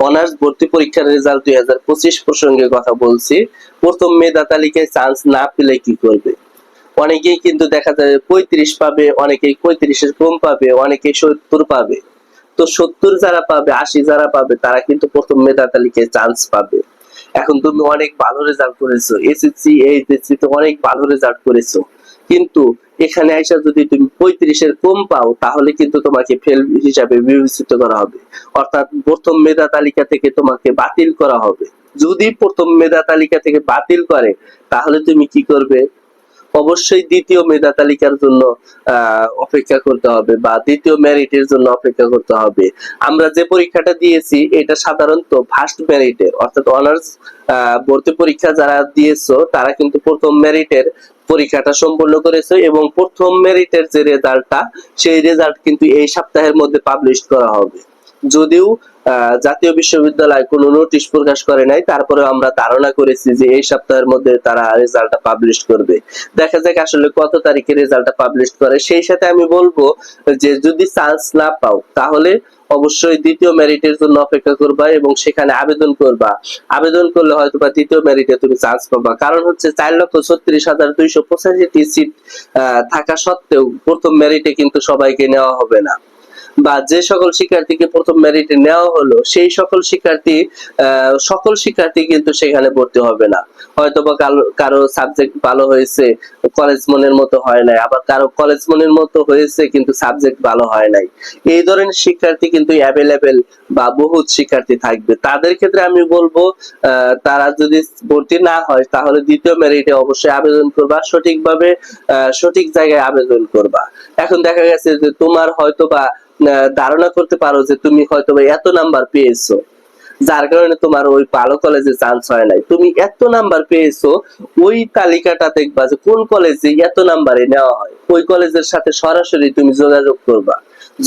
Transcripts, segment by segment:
Honours ভর্তি পরীক্ষার result দুই হাজার পঁচিশ প্রসঙ্গে কথা বলছি। প্রথম মেধা তালিকায় চান্স না পেলে কি করবে? অনেকেই কিন্তু দেখা যায় পঁয়ত্রিশ পাবে, অনেকেই পঁয়ত্রিশের কম পাবে, অনেকেই সত্তর পাবে। তো সত্তর যারা পাবে, আশি যারা পাবে, তারা কিন্তু প্রথম মেধা তালিকায় চান্স পাবে। এখন তুমি অনেক ভালো রেজাল্ট করেছ এসএসসি এইচএসসি তো অনেক ভালো রেজাল্ট করেছ। কিন্তু এখানে আইসা যদি তুমি পঁয়ত্রিশের কম পাও, তাহলে কিন্তু তোমাকে ফেল হিসাবে বিবেচিত করা হবে। অর্থাৎ প্রথম মেধা তালিকা থেকে তোমাকে বাতিল করা হবে। যদি প্রথম মেধা তালিকা থেকে বাতিল করে, তাহলে তুমি কি করবে? অবশ্যই দ্বিতীয় মেধা তালিকার জন্য অপেক্ষা করতে হবে বা দ্বিতীয় মেরিটের জন্য অপেক্ষা করতে হবে। আমরা যে পরীক্ষাটা দিয়েছি, এটা সাধারণত ফার্স্ট মেরিটের অর্থাৎ অনার্স ভর্তি পরীক্ষা যারা দিয়েছ, তারা কিন্তু প্রথম মেরিটের পরীক্ষাটা সম্পূর্ণ করেছে এবং প্রথম মেরিটের যে রেজাল্টটা সেই রেজাল্ট কিন্তু এই সপ্তাহের মধ্যে পাবলিশ করা হবে। যদিও জাতীয় বিশ্ববিদ্যালয় কোনো নোটিশ প্রকাশ করে নাই। তারপরে আমরা ধারণা করেছি যে এই সপ্তাহের মধ্যে তারা রেজাল্টটা পাবলিশ করবে। দেখা যাক আসলে কত তারিখে রেজাল্টটা পাবলিশ করে। সেই সাথে আমি বলব যে যদি চান্স না পাও, তাহলে অবশ্যই দ্বিতীয় মেরিটের জন্য অপেক্ষা করবা এবং সেখানে আবেদন করবা। আবেদন করলে হয়তো বা দ্বিতীয় মেরিটে তুমি চান্স পাবা। কারণ হচ্ছে চার লক্ষ ছত্রিশ হাজার দুইশো পঁচাশিটি সিট থাকা সত্ত্বেও প্রথম মেরিটে কিন্তু সবাইকে নেওয়া হবে না। বা যে সকল শিক্ষার্থীকে প্রথম মেরিটে নেওয়া হলো, সেই সকল শিক্ষার্থী সকল শিক্ষার্থী কিন্তু সেখানে ভর্তি হবে না। হয়তো বা কারো- সাবজেক্ট ভালো হয়েছে কলেজ মনের মতো হয় নাই, আবার কারও কলেজ মনের মতো হয়েছে, কিন্তু সাবজেক্ট ভালো হয় নাই। এই ধরনের শিক্ষার্থী কিন্তু অ্যাভেলেবেল বা বহুত শিক্ষার্থী থাকবে। তাদের ক্ষেত্রে আমি বলব তারা যদি ভর্তি না হয়, তাহলে দ্বিতীয় মেরিটে অবশ্যই আবেদন করবা, সঠিকভাবে সঠিক জায়গায় আবেদন করবা। এখন দেখা গেছে যে তোমার হয়তো বা ধারণা করতে পারো যে তুমি হয়তো এত নাম্বার পেয়েছ, যার কারণে তোমার ওই ভালো কলেজে চান্স হয় নাই। তুমি এত নাম্বার পেয়েছ, ওই তালিকাটা দেখবা যে কোন কলেজে এত নাম্বারে নেওয়া হয়। ওই কলেজের সাথে সরাসরি তুমি যোগাযোগ করবা।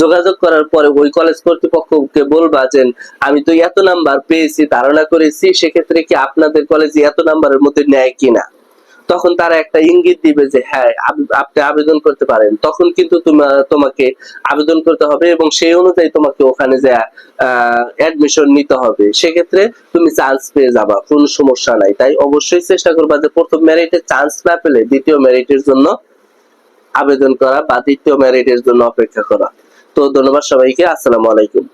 যোগাযোগ করার পরে ওই কলেজ কর্তৃপক্ষকে বলবা যে, আমি তো এত নাম্বার পেয়েছি, ধারণা করেছি, সেক্ষেত্রে কি আপনাদের কলেজে এত নাম্বারের মধ্যে নেয় কিনা? তখন তারা একটা ইঙ্গিত দিবে যে হ্যাঁ আপনি আবেদন করতে পারেন। তখন কিন্তু তোমাকে আবেদন করতে হবে এবং সেই অনুযায়ী তোমাকে ওখানে যে অ্যাডমিশন নিতে হবে। সেক্ষেত্রে তুমি চান্স পেয়ে যাবা, কোনো সমস্যা নাই। তাই অবশ্যই চেষ্টা করবা যে প্রথম মেরিটে চান্স না পেলে দ্বিতীয় মেরিটের জন্য আবেদন করা বা দ্বিতীয় মেরিটের জন্য অপেক্ষা করা। তো ধন্যবাদ সবাইকে। আসসালামু আলাইকুম।